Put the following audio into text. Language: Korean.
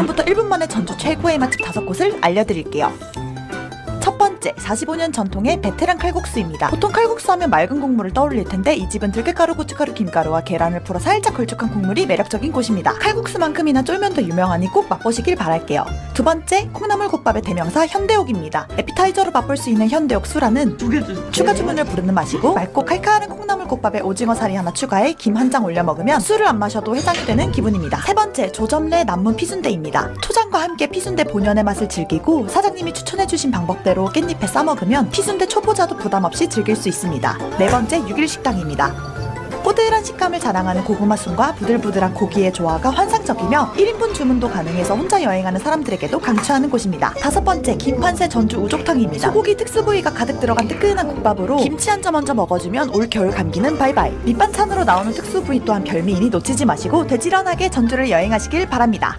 지금부터 1분 만에 전주 최고의 맛집 5곳을 알려드릴게요. 첫 번째, 45년 전통의 베테랑 칼국수입니다. 보통 칼국수 하면 맑은 국물을 떠올릴 텐데 이 집은 들깨가루, 고춧가루, 김가루와 계란을 풀어 살짝 걸쭉한 국물이 매력적인 곳입니다. 칼국수만큼이나 쫄면 더 유명하니 꼭 맛보시길 바랄게요. 두 번째, 콩나물국밥의 대명사 현대옥입니다. 에피타이저로 맛볼 수 있는 현대옥 수라는. 추가 주문을 부르는 맛이고 맑고 칼칼한 콩나물 국밥에 오징어 살이 하나 추가해 김 한 장 올려 먹으면 술을 안 마셔도 해장이 되는 기분입니다. 세 번째 조점래 남문 피순대입니다. 초장과 함께 피순대 본연의 맛을 즐기고 사장님이 추천해주신 방법대로 깻잎에 싸 먹으면 피순대 초보자도 부담 없이 즐길 수 있습니다. 네 번째 육일식당입니다. 뽀들한 식감을 자랑하는 고구마 순과 부들부들한 고기의 조화가 환상적이며 1인분 주문도 가능해서 혼자 여행하는 사람들에게도 강추하는 곳입니다. 다섯 번째 김판새 전주 우족탕입니다. 소고기 특수 부위가 가득 들어간 뜨끈한 국밥으로 김치 한점 얹어 먹어주면 올 겨울 감기는 바이바이. 밑반찬으로 나오는 특수 부위 또한 별미이니 놓치지 마시고 되지런하게 전주를 여행하시길 바랍니다.